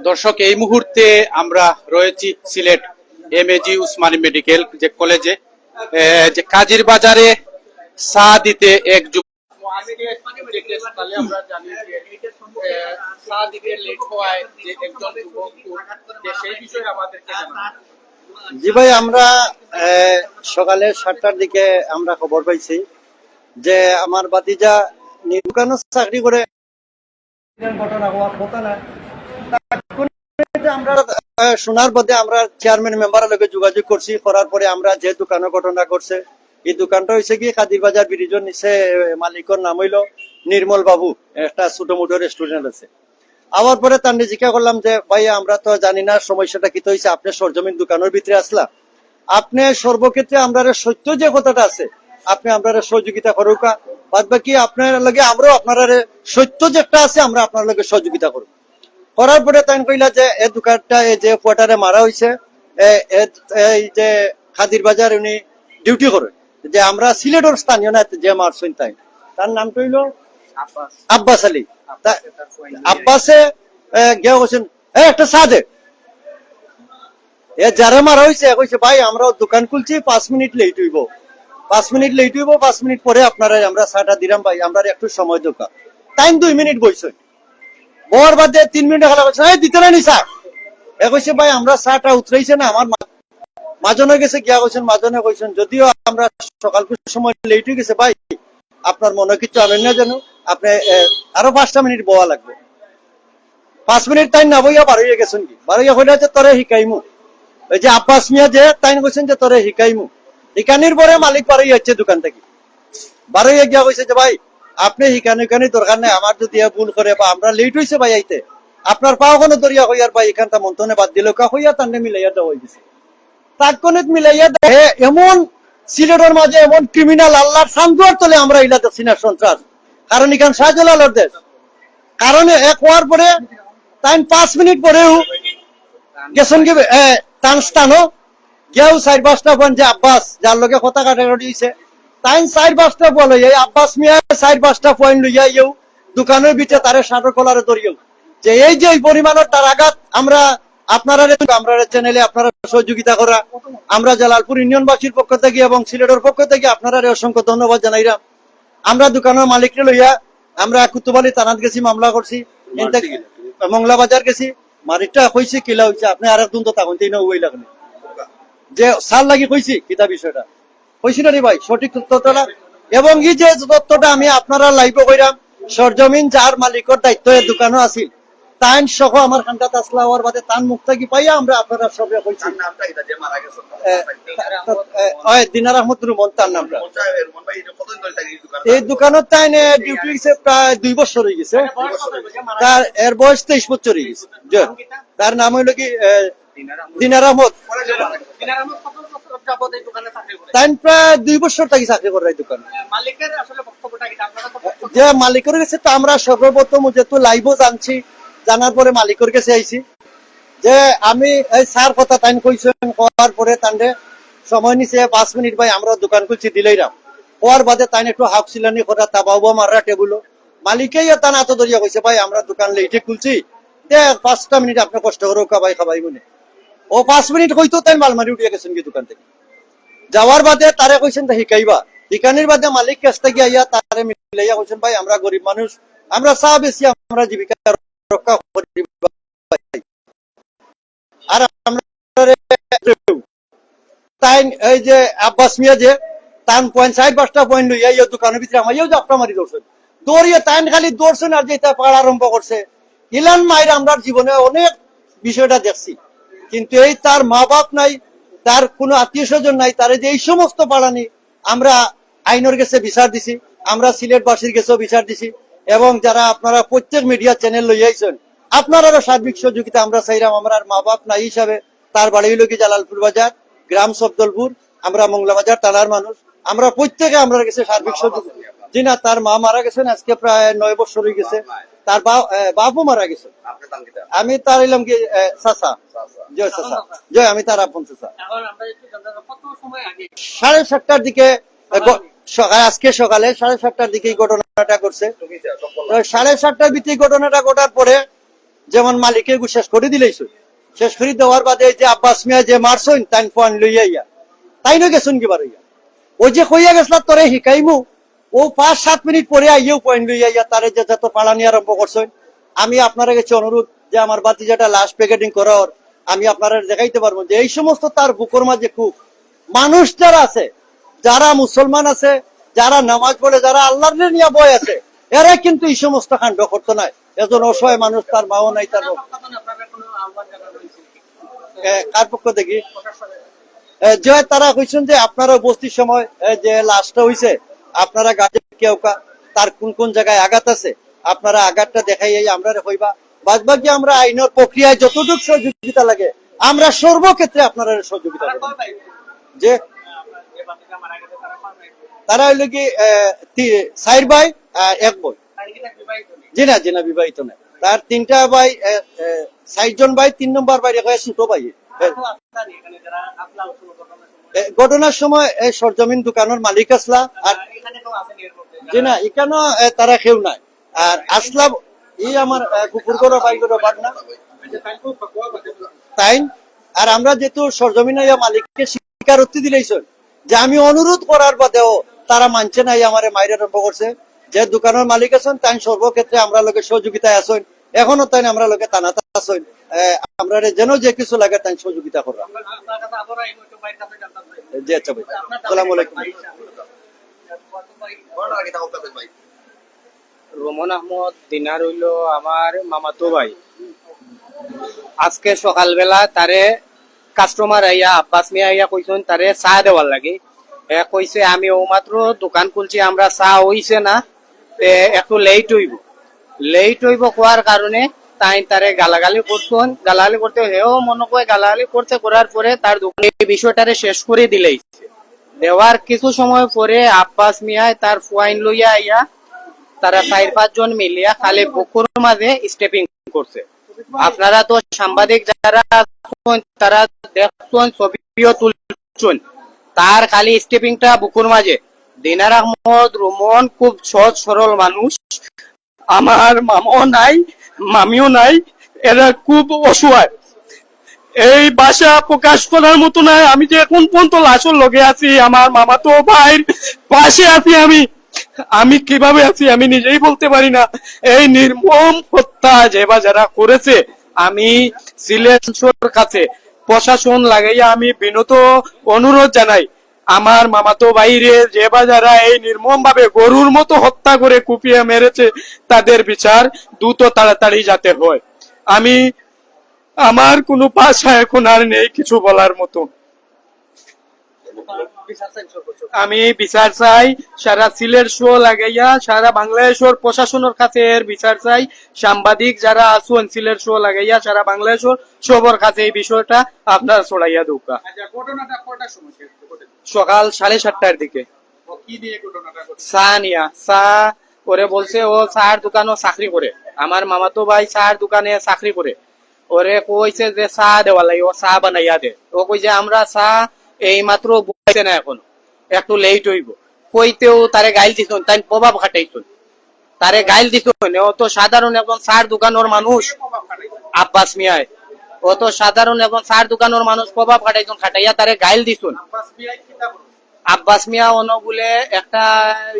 দর্শক এই মুহূর্তে আমরা রয়েছি Sylhet M AG Osmani medical যে কলেজে। যে কাজীর বাজারে চা দিতে এক যুব আমরা জানি যে চা দিতে লেট হওয়ায় যে একজন যুবক সেই বিষয়ে আমাদেরকে জি ভাই আমরা আহ, সকালে সাতটার দিকে আমরা খবর পাইছি যে আমার বাতিজা দোকানে চাকরি করে ঘটনা হওয়ার কথা না। শোনার পথে আমরা চেয়ারম্যান মেম্বারের যোগাযোগ করছি, করার পরে আমরা যে ঘটনা করছে, এই দোকানটা হয়েছে কি কাদির ব্রিজের নিচে মালিকের নাম হইল নির্মল বাবু, একটা ছোট মোটো রেস্টুরেন্ট আছে। আবার পরে তার করলাম যে, ভাই, আমরা তো জানি না সমস্যাটা কি হয়েছে আপনি সরজমিন দোকানের ভিতরে আসলা। আপনি সর্বক্ষেত্রে আমরা সত্য যে কথাটা আছে, আপনি আমরা সহযোগিতা করুকা বাদ বাকি আপনার লগে আমরাও আপনার সত্য যেটা আছে, আমরা আপনার লগে সহযোগিতা করব করার পরে তাই কইলা যে এই দোকানটা এই যে কোয়ার্টারে মারা হয়েছে এ- এ- এই যে খাদির বাজার উনি ডিউটি করে। যে আমরা সিলেটের স্থানীয় না যে মারছেন তাই তার নাম কইল আব্বাস। আলী। আব্বাসে এ, গিয়ে বলছেন এ একটা চা দে এ যারা মারা হয়েছে কইছে ভাই আমরা দোকান খুলছি পাঁচ মিনিট লেট হইব। পাঁচ মিনিট লেট হইব পাঁচ মিনিট পরে আপনারা আমরা চাটা দিলাম ভাই আমরা একটু সময় দোকান টাইম দুই মিনিট বইছে। বর বাদে তিন মিনিট খেলা করছে। এই, দিতে না নি চা এ কইছে, ভাই, আমরা চাটা উতরাইছে না, আমার মাজনে গেছে, গিয়া কইছেন মাজনে কইছেন, যদিও আমরা সকাল সময় লেট হয়ে গেছে, ভাই, আপনার মনে কিছু আনেন না যেন? আপনি আরও পাঁচটা মিনিট বয়া লাগবে। পাঁচ মিনিট তাই না, বইয়া বারোইয়া গেছেন কি? বারোইয়া হইলে যে তোরে শিকাইমু ওই যে আব্বাস মিয়া যে, তাই কইছেন যে, তোরে শিকাইমু শিকানির পরে মালিক বারোই হচ্ছে দোকান থেকে। বারোইয়া গিয়া কইছে যে, ভাই আপনি শিকানি শিকানি দরকার নেই, আমার যদি ভুল করে বা আমরা লেট হয়েছে ভাই আইতে, আপনার পাও কোনো দরিয়া হইয়ার ভাই এখানটা মন্থনে বাদ দিল, কা হইয়া তান্নে মিলাইয়া দেওয়া হয়ে গেছে তাৎক্ষণিক মিলাইয়া দেহে এমন সিলেটের মাঝে এমন ক্রিমিনাল আল্লাহর সান্দুয়ার তলে আমরা ইলা দেখছি না সন্ত্রাস। কারণ এখান শাহজালালের দেশ। কারণে এক হওয়ার পরে তাই পাঁচ মিনিট পরেও গেছেন কি তান স্থানও গেও পাঁচটা বোন যে আব্বাস, যার লগে কথা কাটাকাটি হয়েছে তাই চার পাঁচটা বলে এই আব্বাস মিয়া চার পাঁচটা পয়েন্ট লইয়া ইয়েও দোকানের ভিতরে তারে শাটার কলারে ধরিয়েও যে এই যে পরিমাণের তার আঘাত আমরা আপনারা আমরা চ্যানেলে আপনারা সহযোগিতা করা। আমরা জালালপুর ইউনিয়নবাসীর পক্ষ থেকে এবং সিলেটের পক্ষ থেকে আপনারা অসংখ্য ধন্যবাদ জানাইলাম আমরা দোকানের মালিককে লইয়া আমরা কুতুবালি থানাত গেছি মামলা করছি। মংলা বাজার গেছি। মালিকটা কইছে কিলা হইছে আপনি আর একদিন তো তখন তিন ওই যে সাল লাগি কইছি কিতা বিষয়টা? ভাই সঠিক তথ্যটা এবং এই যে তথ্যটা আমি আপনারা লাইভে কইরাম সরজমিন যার মালিকের দায়িত্ব এর দোকানও আছিল তাইন সহ আমার খানটা তাসলা হওয়ার বাদে তান মুক্তা কি পাইয়া আমরা আপনারা সবে কইছি। দিনার আহমদ রুমন তার নামটা। এই দোকান এই দোকানত তাই ডিউটি গেছে প্রায় দুই বছর হয়ে গেছে। তার এর বয়স তেইশ বছর হয়ে গেছে। তার? নাম হইল কি দিনার আহমদ। তাই আপনারা তো তো আমরা সময় নিছে, পাঁচ মিনিট দোকান খুলছি দিলেই রাম হওয়ার বাদে তাইন একটু হাফ সিলানি করা তাবাবো মাররা টেবুলো মালিকেই তান এত দরিয়া কইছে, ভাই, আমরা দোকান লেটে খুলছি। দে পাঁচটা মিনিট আপনি কষ্ট করো কাবাই খাবাই মনে। ও পাঁচ মিনিট হইতো তাই মালমারি উঠিয়ে গেছেন কি দোকান থেকে। যাওয়ার বাদে তারে কইছেন তা শিকাইবা। শিকানির বাদে মালিক কাছ আইয়া তারে মিলাইয়া কইছেন, ভাই, আমরা গরিব মানুষ, আমরা চা বেশি আমরা জীবিকা রক্ষা করি আর তাই এই যে আব্বাস মিয়া যে, তান পয়েন্ট ষাট পাঁচটা পয়েন্ট লইয়া ইয়ে দোকানের ভিতরে আমার ইয়েও যাত্রা মারি দৌড়িয়ে তাইন খালি দৌড়ছেন আর যেটা পাড়া আরম্ভ করছে। ইলান মায়ের আমরা জীবনে অনেক বিষয়টা দেখছি। কিন্তু এই তার মা বাপ নাই, তার কোনো আত্মীয় স্বজন নাই, তার যে এই সমস্ত পাড়ানি, আমরা আইনের কাছে বিচার দিছি, আমরা সিলেটবাসীর কাছেও বিচার দিছি, এবং যারা আপনারা প্রত্যেক মিডিয়া চ্যানেল লইয়াইছেন আপনারাও সার্বিক সহযোগিতা আমরা চাইলাম, আমরা মা বাপ নাই হিসাবে, তার বাড়ি হইল কি জালালপুর বাজার, গ্রাম সবদলপুর আমরা মংলা বাজার টানার মানুষ, আমরা প্রত্যেকে আমরা গেছে সার্বিক সহযোগিতা। জি না তার মা মারা গেছেন, আজকে প্রায় নয় বছর হয়ে গেছে তার বাপও মারা গেছে। আমি তার এলাম কি চাচা। জয় চাচা। জয় আমি তার আপন চাচা। আগে? সাড়ে সাতটার দিকে সকাল। আজকে সকালে সাড়ে সাতটার দিকে ঘটনাটা করছে সাড়ে সাতটার ভিত্তি ঘটনাটা ঘটার পরে যেমন মালিকে শেষ করে দিলেইছো শেষ করে দেওয়ার বাদে যে আব্বাস মিয়া যে মারছইন তাই ফোন লইয়া ইয়া তাই নয় গেছুন কি বার হইয়া ও যে কইয়া গেছলা তোরে শিকাইমু ও পাঁচ সাত মিনিট পরে আইয়েও পয়েন্ট লইয়া ইয়া তারে যত পালানি আরম্ভ করছেন আমি আপনারা কাছে অনুরোধ যে আমার বাতি যেটা লাস্ট প্যাকেটিং করার আমি আপনারা দেখাইতে পারব যে এই সমস্ত তার বুকর মাঝে খুব মানুষ যারা আছে যারা মুসলমান আছে যারা নামাজ পড়ে যারা আল্লাহর নিয়ে বয় আছে এরা কিন্তু এই সমস্ত কাণ্ড করতো না। এজন অসহায় মানুষ তার মাও নাই তার কার পক্ষ এ, যে তারা কইছেন যে আপনারা বস্তির সময় যে লাশটা হইছে আপনারা গাছে কেউ তার কোন কোন জায়গায় আঘাত আছে আপনারা আঘাতটা দেখাই আমরা হইবা। বাদ বাকি আমরা আইনের প্রক্রিয়ায় যতটুকু সহযোগিতা লাগে আমরা সর্বক্ষেত্রে আপনারা সহযোগিতা যে তারা হইল কি সাইর ভাই এক বই জি না জি না বিবাহিত না তার তিনটা ভাই ষাট ভাই তিন নম্বর ভাই ছোট ভাই। ঘটনার সময় এই সরজমিন দোকানের মালিক আসলা আর জি না এখানে এ, তারা কেউ নাই। আর আসলাম ই আমার কুকুর না। তাই আর আমরা যেহেতু মালিককে স্বীকারোক্তি যে আমি অনুরোধ করার বাদেও তারা মানছে নাই আমারে মাইরে আরম্ভ করছে। যে দোকানের মালিক আছেন তাই সর্বক্ষেত্রে আমরা লোকের সহযোগিতায় আসেন এখনও তাই আমরা লোকে টানাতে আসেন আমরা যেন যে কিছু লাগে তাই সহযোগিতা করলাম জি আচ্ছা ভাই। আসসালামু আলাইকুম ঘটনা কিতা বলতে ভাই রোমন আহমদ দিনার হইল আমার মামাতো ভাই। আজকে সকালবেলা তারে কাস্টমার আইয়া, আব্বাস মিয়া আইয়া কইছেন তারে চা দেওয়ার লাগে। এ কইছে, আমি ও মাত্র দোকান খুলছি, আমরা চা হইছে না একটু লেট হইব। লেট হইব কোয়ার কারণে তাই তারে গালাগালি করতেন গালাগালি করতে, হেও মনে করে গালাগালি করতে করার পরে তার দোকানে বিষয়টারে শেষ করে দিলেই। দেওয়ার কিছু সময় পরে আব্বাস মিয়ায় তার ফুয়াইন লইয়া আইয়া তারা চার পাঁচজন মিলিয়া খালি বুকুর মাঝে স্টেপিং করছে। আপনারা তো সাংবাদিক যারা তারা দেখছেন, ছবিও তুলছেন। তার খালি স্টেপিংটা বুকুর মাঝে। দিনার আহমদ রুমন খুব সহজ সরল মানুষ। আমার মামাও নাই, মামিও নাই, এরা খুব অসহায়। এই ভাষা প্রকাশ করার মতো নয় আমি যে এখন পর্যন্ত লাশর লগে আছি, আমার মামাতো ভাইয়ের পাশে আছি আমি। আমি কীভাবে আছি আমি নিজেই বলতে পারি না। এই নির্মম হত্যা যে বা যারা করেছে, আমি সিলেটের কাছে প্রশাসন লাগাইয়া আমি বিনত অনুরোধ জানাই। আমার মামাতো বাইরে যে বা যারা এই নির্মম ভাবে গরুর মতো হত্যা করে কুপিয়ে মেরেছে, তাদের বিচার দ্রুত তাড়াতাড়ি যাতে হয়। আমি আমার কোনো ভাষা এখন আর নেই কিছু বলার মতো। আমি বিচার চাই সারা সিলেট শো লাগাইয়া সারা বাংলাদেশের প্রশাসনের কাছে এর বিচার চাই। সাংবাদিক যারা আছেন সিলেট শো লাগাইয়া সারা বাংলাদেশের সবার কাছে এই বিষয়টা আপনারা ছড়াইয়া দৌকা আচ্ছা? সকাল সাড়ে সাতটার দিকে। ও কি নিয়ে চা নিয়া চা ওরে বলছে ও চার দোকানও চাকরি করে। আমার মামাতো ভাই চার দোকানে চাকরি করে। ওরে কইছে যে চা দেওয়া লাগে, ও চা বানাইয়া দে ও কই যে আমরা চা এই মাত্র বুঝাইছে না এখন, একটু লেট হইব। কইতেও তারে গাইল দিছ তাই প্রভাব খাটাইছুন। তারে গাইল দিছ ও তো সাধারণ একজন চার দোকানের মানুষ। আব্বাস মিয়ায়, ও তো সাধারণ একজন চার দোকানের মানুষ, প্রভাব খাটাইছুন, খাটাইয়া তারে গাইল দিছুন। আব্বাস মিয়া অন বলে একটা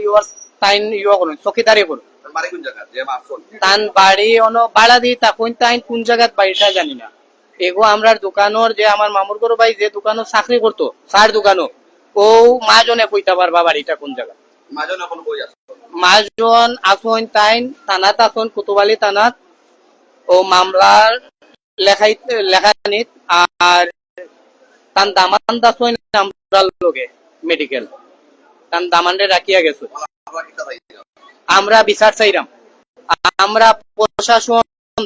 ইয়র তাইন ইয় করুন, চকিদারি করুন। তান বাড়ি বাড়া তখন তাইন কোন বাড়িটা জানি না। এগো আমরার দোকানোর যে আমার মামুর ভাই যে দোকানো চাকরি করতো, সার দোকানো, ও কইতা পারবা বাড়িটা কোন জায়গা। কুতুবালি ও মামলার লেখাই লেখানিত আর তান দামান আমরা মেডিকেল তান রাখিয়া গেছে। আমরা বিচার চাইরাম। আমরা প্রশাসন,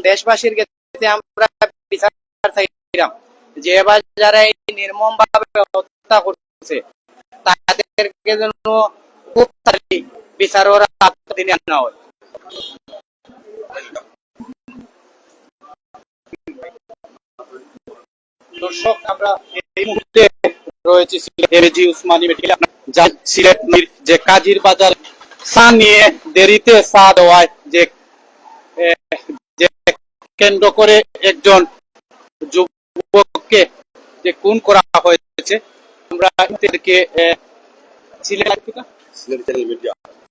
দেশবাসীর কাছে আমরা বিচার চাইরাম। যে এবার যারা এই নির্মম ভাবে হত্যা করছে, তাদেরকে যেন খুব তাড়াতাড়ি বিচার ওরা দিনে আনা হয়। দর্শক, আমরা এই মুহূর্তে রয়েছে সিলেট উসমানী মেডিকেল যা সিলেট যে কাজীর বাজার চা নিয়ে দেরিতে চা দেওয়ায় যে কেন্দ্র করে একজন যুবককে যে খুন করা হয়েছে আমরা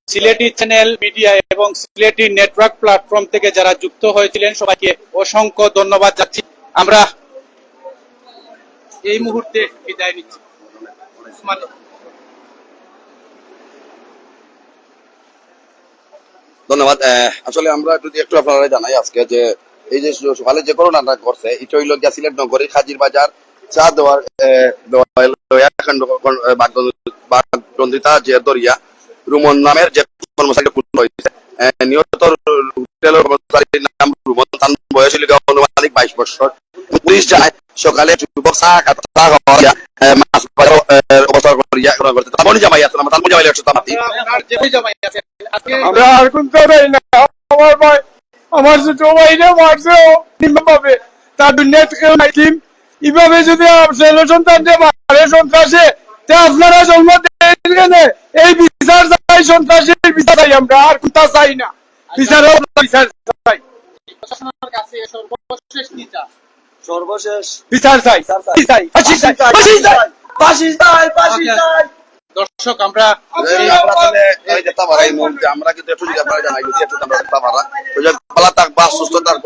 সিলেটি চ্যানেল মিডিয়া এবং সিলেটি নেটওয়ার্ক প্ল্যাটফর্ম থেকে যারা যুক্ত হয়েছিলেন সবাইকে অসংখ্য ধন্যবাদ যাচ্ছি আমরা এই মুহূর্তে বিদায় নিচ্ছি। ধন্যবাদ। আসলে আমরা যদি একটু আপনারা জানাই আজকে যে এই যে সকালে যে করোনাটা করছে এটা হইল গিয়া সিলেট নগরী হাজির বাজার চা দেওয়ার বাগদন্দিতা যে দরিয়া রুমন নামের যে কর্মচারী খুন হয়েছে নিহত হোটেলের কর্মচারীর নাম রুমন তার বয়স হইল অনুমানিক বাইশ বছর। পুলিশ যায় সকালে যুবক চা আহ, মাছ আমার তারপর জামাই একশো তামাতি। আপনার যে জামাই আছে, আজকে আমরা আর কোনতে পারি না আমার ভাই আমার ছোট ভাইরে মারছে পাবে তার দুনিয়া থেকে নাইকিম এইভাবে যদি ছেলে সন্তান মারে সন্ত্রাসে তে আপনারা জন্ম দেন এই বিচার চাই সন্ত্রাসের বিচার চাই আমরা আর কোনটা চাই না। বিচার বিচার চাই? সর্বশেষ বিচার চাই চাই। চাই। ফাঁসি চাই ফাঁসি চাই দর্শক আমরা আমরা কিন্তু একটু আমরা জানাই যদি একটু আমরা সুস্থ থাকবা